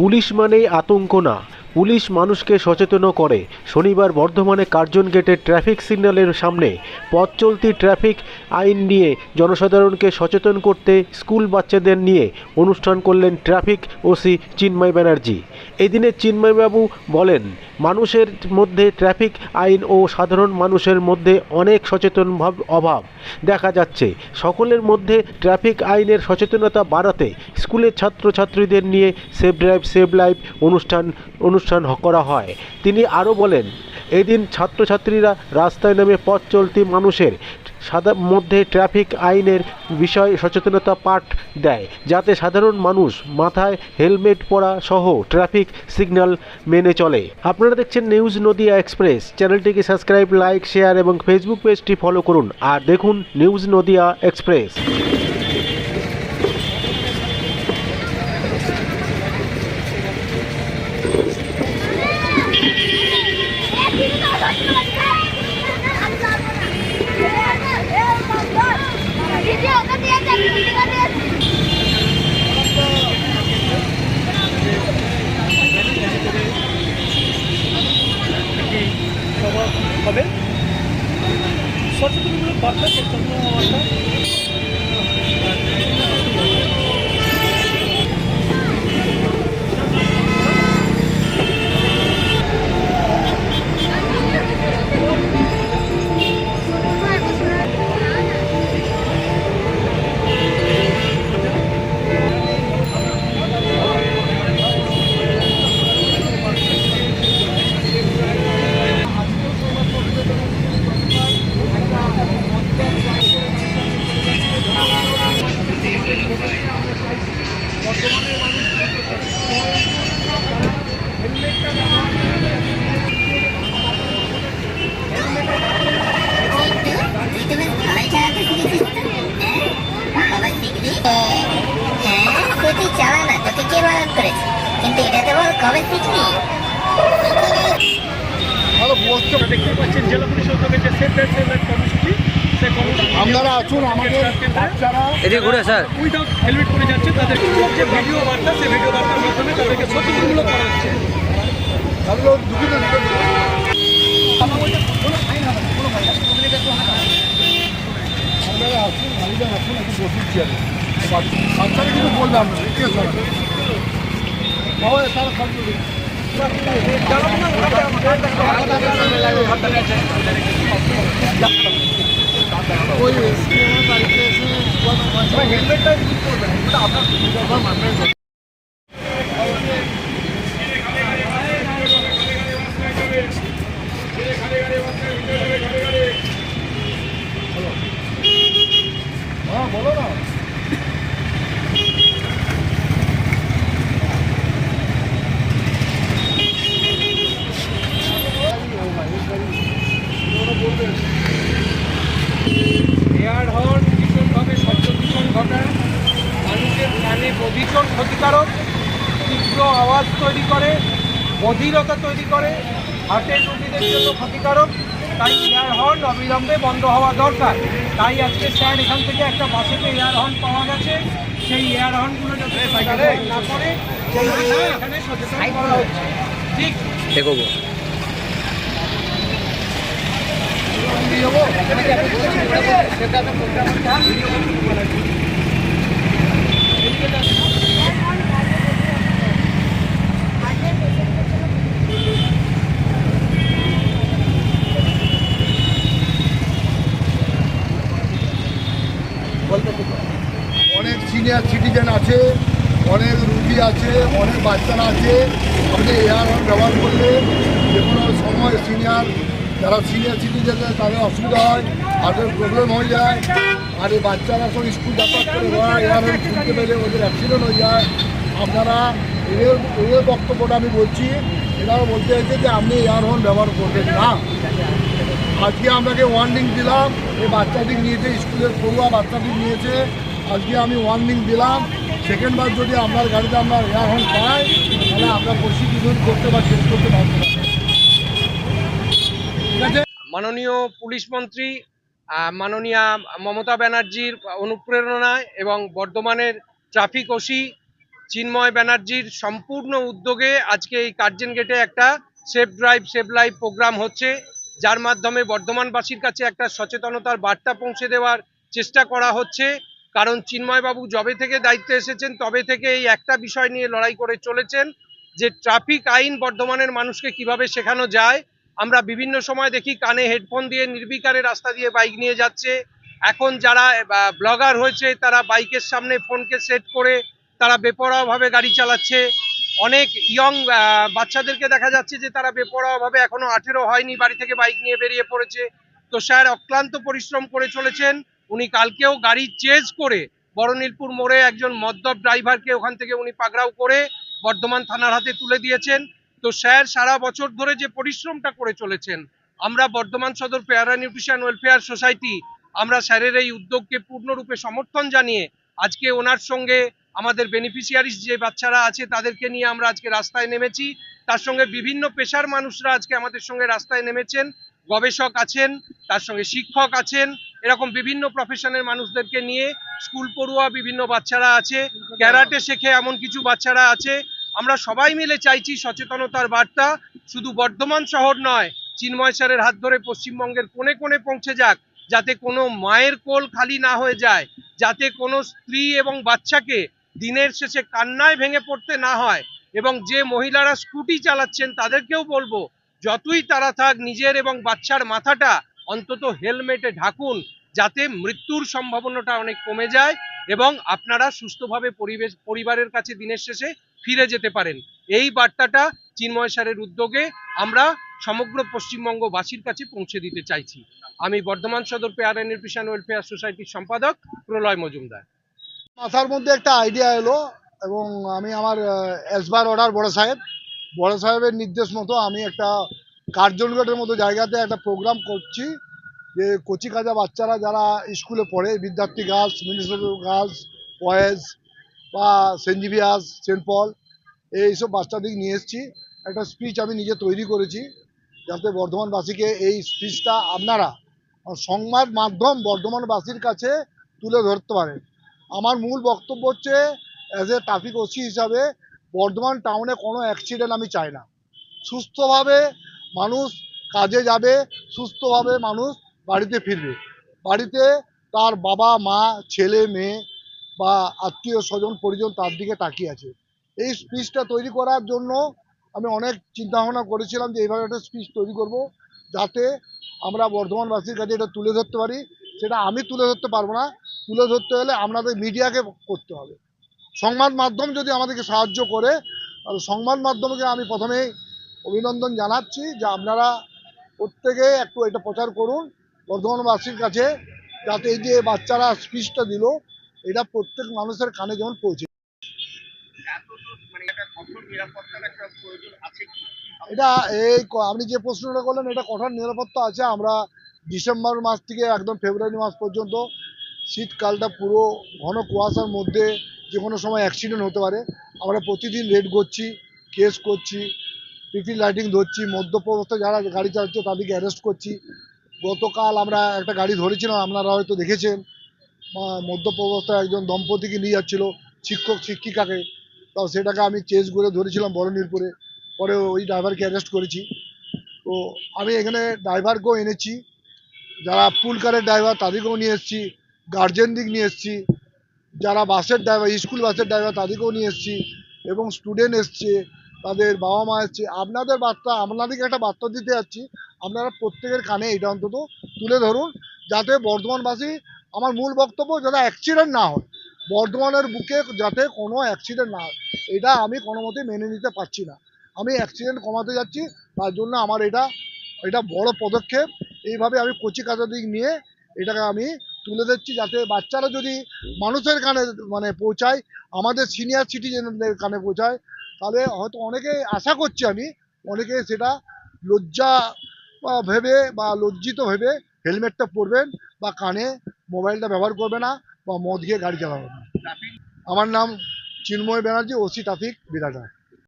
Police মানেই আতঙ্ক না। পুলিশ মানুষকে সচেতন করে। শনিবার বর্ধমানে কার্জন গেটে ট্রাফিক সিগন্যালের সামনে পথ চলতি ট্রাফিক আইন নিয়ে জনসাধারণকে সচেতন করতে স্কুল বাচ্চাদের নিয়ে অনুষ্ঠান করলেন ট্রাফিক ওসি চিন্ময় ব্যানার্জি। এদিনে চিন্ময়বাবু বলেন, মানুষের মধ্যে ট্রাফিক আইন ও সাধারণ মানুষের মধ্যে অনেক সচেতন ভাব অভাব দেখা যাচ্ছে। সকলের মধ্যে ট্রাফিক আইনের সচেতনতা বাড়াতে স্কুলের ছাত্রছাত্রীদের নিয়ে সেভ ড্রাইভ, সেভ লাইফ অনুষ্ঠান অনুষ্ঠান করা হয়। তিনি আরও বলেন, এদিন ছাত্রছাত্রীরা রাস্তায় নেমে পথ চলতি মানুষের সাদা, মধ্যে ট্রাফিক আইনের বিষয়ে সচেতনতা পাঠ দেয়, যাতে সাধারণ মানুষ মাথায় হেলমেট পরা সহ ট্রাফিক সিগন্যাল মেনে চলে। আপনারা দেখছেন নিউজ নদিয়া এক্সপ্রেস। চ্যানেলটিকে সাবস্ক্রাইব, লাইক, শেয়ার এবং ফেসবুক পেজটি ফলো করুন। আর দেখুন নিউজ নদিয়া এক্সপ্রেস ভিডিও ওটা দিয়ে যান ভিডিও দিয়ে সভা হবে সচেতনমূলক বার্তা সচেতন আপনারা দেখতে পাচ্ছেন জেলা পুলিশ উদ্যোগে যে সেফ ড্রাইভ কর্মসূচি সেই কর্মসূচি আপনারা আসুন আমাদের বাচ্চারা এদিকে ঘুরে স্যার। উইদাউট হেলমেট পরে যাচ্ছে তাদের যে ভিডিও বার্তা সেই ভিডিও বার্তার মাধ্যমে তাদেরকে সচেতনমূলক করা হচ্ছে। তাহলে দুটো দুটো আপনারা আসুন গাড়িটা আসুন একটু বসুন চেয়ারে বাচ্চারা কিন্তু বললাম ঠিক আছে? ওই হেলমেটটা ইউজ করবেন আপনার সুবিধা মানবেন হ্যাঁ বলো না এয়ার হর্ন ভীষণভাবে শব্দ দূষণ ঘটায় মানুষের কানে ভীষণ ক্ষতিকারক তীব্র আওয়াজ তৈরি করে বধিরতা তৈরি করে হার্টের রোগীদের জন্য ক্ষতিকারক তাই এয়ার হর্ন অবিলম্বে বন্ধ হওয়া দরকার। তাই আজকে স্যার এখান থেকে একটা বাসেতে এয়ার হর্ন পাওয়া গেছে। সেই এয়ার হর্নগুলো যাতে সাইকেলে না করে সেই এখানে সচেতন করা হচ্ছে। ঠিক? এগোবো অনেক সিনিয়র সিটিজেন আছে, অনেক রুগী আছে, অনেক বাচ্চারা আছে। আপনি এয়ার হর্ন ব্যবহার করলে যে কোনো সময় সিনিয়র যারা সিনিয়র সিটিজেন তাদের অসুবিধা হয় হার্টের প্রবলেম হয়ে যায়। আর এই বাচ্চারা সব স্কুল যাতায়াত করে ওরা এয়ার হর্ন শুনতে পেলে ওদের অ্যাক্সিডেন্ট হয়ে যায়। আপনারা এদের এদের বক্তব্যটা আমি বলছি, এরাও বলতে চাইছে যে আপনি এয়ার হর্ন ব্যবহার করবেন না। আজকে আপনাকে ওয়ার্নিং দিলাম, এই বাচ্চাটি নিয়েছে, স্কুলের পড়ুয়া বাচ্চাটি নিয়েছে, আজকে আমি ওয়ার্নিং দিলাম। সেকেন্ড বার যদি আপনার গাড়িতে আপনার এয়ার হর্ন পাই তাহলে আপনার প্রসিকিউশন করতে বা চেক করতে পারব ঠিক আছে? মাননীয় পুলিশ মন্ত্রী মাননীয়া মমতা ব্যানার্জির অনুপ্রেরণায় এবং বর্ধমানের ট্রাফিক ওসি চিন্ময় ব্যানার্জির সম্পূর্ণ উদ্যোগে আজকে এই কার্জন গেটে একটা safe drive save life programme হচ্ছে। যার মাধ্যমে বর্ধমানবাসীর কাছে একটা সচেতনতার বার্তা পৌঁছে দেওয়ার চেষ্টা করা হচ্ছে। কারণ চিন্ময়বাবু জবে থেকে দায়িত্বে এসেছেন, তবে থেকে এই একটা বিষয় নিয়ে লড়াই করে চলেছেন যে ট্রাফিক আইন বর্ধমানের মানুষকে কীভাবে শেখানো যায়। আমরা বিভিন্ন সময় দেখি কানে হেডফোন দিয়ে নির্বিকারে রাস্তা দিয়ে বাইক নিয়ে যাচ্ছে। এখন যারা ব্লগার হয়েছে, তারা বাইকের সামনে ফোনকে সেট করে তারা বেপরোয়াভাবে গাড়ি চালাচ্ছে। অনেক ইয়ং বাচ্চাদেরকে দেখা যাচ্ছে যে তারা বেপরোয়াভাবে এখনও আঠেরো হয়নি, বাড়ি থেকে বাইক নিয়ে বেরিয়ে পড়েছে। তো স্যার অক্লান্ত পরিশ্রম করে চলেছেন। উনি কালকেও গাড়ি চেজ করে বড়নীলপুর মোড়ে একজন মদ্যপ ড্রাইভারকে ওখান থেকে উনি পাকড়াও করে বর্ধমান থানার হাতে তুলে দিয়েছেন। তো স্যার, সারা বছর ধরে যে পরিশ্রমটা করে চলেছেন, আমরা বর্ধমান সদর পেয়ারা নিউট্রিশন ওয়েলফেয়ার সোসাইটি, আমরা স্যারের এই উদ্যোগকে পূর্ণরূপে সমর্থন জানিয়ে আজকে ওনার সঙ্গে আমাদের বেনিফিশিয়ারিস যে বাচ্চারা আছে তাদেরকে নিয়ে আমরা আজকে রাস্তায় নেমেছি। তার সঙ্গে বিভিন্ন পেশার মানুষরা আজকে আমাদের সঙ্গে রাস্তায় নেমেছেন। গবেষক আছেন, তার সঙ্গে শিক্ষক আছেন, এরকম বিভিন্ন প্রফেশনের মানুষদেরকে নিয়ে স্কুল পড়ুয়া বিভিন্ন বাচ্চারা আছে, ক্যারাটে শেখে এমন কিছু বাচ্চারা আছে। আমরা সবাই মিলে চাইছি সচেতনতার বার্তা, শুধু বর্ধমান শহর নয়, চিন্ময় স্যারের হাত ধরে পশ্চিমবঙ্গের কোণে কোণে পৌঁছে যাক, যাতে কোনো মায়ের কোল খালি না হয়ে যায়, যাতে কোনো স্ত্রী এবং বাচ্চাকে দিনের শেষে কান্নায় ভেঙে পড়তে না হয় এবং যে মহিলারা স্কুটি চালাচ্ছেন তাদেরকেও বলব, যতই তারা থাক, নিজের এবং বাচ্চার মাথাটা অন্তত হেলমেটে ঢাকুন যাতে মৃত্যুর সম্ভাবনাটা অনেক কমে যায় এবং আপনারা সুস্থভাবে পরিবেশ, পরিবারের কাছে দিনের শেষে ফিরে যেতে পারেন। এই বার্তাটা চিন্ময় স্যারের উদ্যোগে আমরা সমগ্র পশ্চিমবঙ্গবাসীর কাছে পৌঁছে দিতে চাইছি। আমি বর্ধমান সদর পেয়ারা নিউট্রিশন ওয়েলফেয়ার সোসাইটির সম্পাদক প্রলয় মজুমদার। মাথার মধ্যে একটা আইডিয়া এলো এবং আমি আমার এসবার অর্ডার বড় সাহেব। বড় সাহেবের নির্দেশ মতো আমি একটা কার্জনগেটের মতো জায়গাতে একটা প্রোগ্রাম করছি যে কচি কাজা বাচ্চারা যারা স্কুলে পড়ে, Vidyarthi girls municipal girls boys বা সেন্ট জিভিয়াস সেন্ট পল এইসব বাচ্চাদের নিয়ে এসেছি। একটা স্পিচ আমি নিজে তৈরি করেছি যাতে বর্ধমানবাসীকে এই স্পিচটা আপনারা, সংবাদ মাধ্যম বর্ধমানবাসীর কাছে তুলে ধরতে পারেন। আমার মূল বক্তব্য হচ্ছে অ্যাজ এ ট্রাফিক ওসি হিসাবে বর্ধমান টাউনে কোনো অ্যাক্সিডেন্ট আমি চাই না। সুস্থভাবে মানুষ কাজে যাবে, সুস্থভাবে মানুষ বাড়িতে ফিরবে। বাড়িতে তার বাবা, মা, ছেলে, মেয়ে বা আত্মীয় স্বজন, পরিজন তার দিকে তাকিয়ে আছে। এই স্পিচটা তৈরি করার জন্য আমি অনেক চিন্তা ভাবনা করেছিলাম যে এইভাবে একটা স্পিচ তৈরি করব যাতে আমরা বর্ধমানবাসীর কাছে এটা তুলে ধরতে পারি। সেটা আমি তুলে ধরতে পারব না। তুলে ধরতে হলে আপনাদের মিডিয়াকে করতে হবে। সংবাদ মাধ্যম যদি আমাদেরকে সাহায্য করে, তাহলে সংবাদ মাধ্যমকে আমি প্রথমেই অভিনন্দন জানাচ্ছি যে আপনারা প্রত্যেকে একটু এটা প্রচার করুন, বর্ধমানবাসীর কাছে, যাতে এই যে বাচ্চারা স্পিচটা দিল, এটা প্রত্যেক মানুষের কানে যেমন পৌঁছে। এটা এই আপনি যে প্রশ্নটা করলেন, এটা কঠোর নিরাপত্তা আছে। আমরা ডিসেম্বর মাস থেকে একদম ফেব্রুয়ারি মাস পর্যন্ত শীতকালটা পুরো ঘন কুয়াশার মধ্যে যে কোনো সময় অ্যাক্সিডেন্ট হতে পারে। আমরা প্রতিদিন রেড করছি কেস করছি পিপি লাইটিং ধরছি মদ্যপ অবস্থায় যারা গাড়ি চালাচ্ছে তাদেরকে অ্যারেস্ট করছি। গতকাল আমরা একটা গাড়ি ধরেছিলাম, আপনারা হয়তো দেখেছেন। মদ্যপ একজন দম্পতিকে নিয়ে যাচ্ছিল, শিক্ষক, শিক্ষিকাকে। তো সেটাকে আমি চেস করে ধরেছিলাম বড় নীলপুরে পরে ওই ড্রাইভারকে অ্যারেস্ট করেছি। তো আমি এখানে ড্রাইভারকেও এনেছি। যারা পুল কারের ড্রাইভার তাদেরকেও নিয়ে এসেছি। গার্জেনদিক নিয়ে এসেছি, যারা বাসের ড্রাইভার স্কুল বাসের ড্রাইভার তাদেরকেও নিয়ে এসেছি এবং স্টুডেন্ট এসছে, তাদের বাবা মা এসছে। আপনাদের বার্তা, আপনাদেরকে একটা বার্তা দিতে যাচ্ছি, আপনারা প্রত্যেকের কানে এটা অন্তত তুলে ধরুন, যাতে বর্ধমানবাসী, আমার মূল বক্তব্য যাতে অ্যাক্সিডেন্ট না হয়, বর্ধমানের বুকে যাতে কোনো অ্যাক্সিডেন্ট না হয়, এটা আমি কোনো মতেই মেনে নিতে পারছি না। আমি অ্যাক্সিডেন্ট কমাতে যাচ্ছি, তার জন্য আমার এটা এটা বড় পদক্ষেপ, এইভাবে আমি কচি কাজা দিক নিয়ে এটাকে আমি তুলে দিচ্ছি যাতে বাচ্চারা যদি মানুষের কানে মানে পৌঁছায়, আমাদের সিনিয়র সিটিজেনদের কানে পৌঁছায়, তাহলে হয়তো অনেকে আশা করছি আমি, অনেকে সেটা লজ্জা ভেবে বা লজ্জিত ভেবে হেলমেটটা পরবেন বা কানে মোবাইলটা ব্যবহার করবে না বা মদ খেয়ে গাড়ি চালাবে না। আমার নাম চিন্ময় ব্যানার্জি, ওসি ট্রাফিক বিরাটার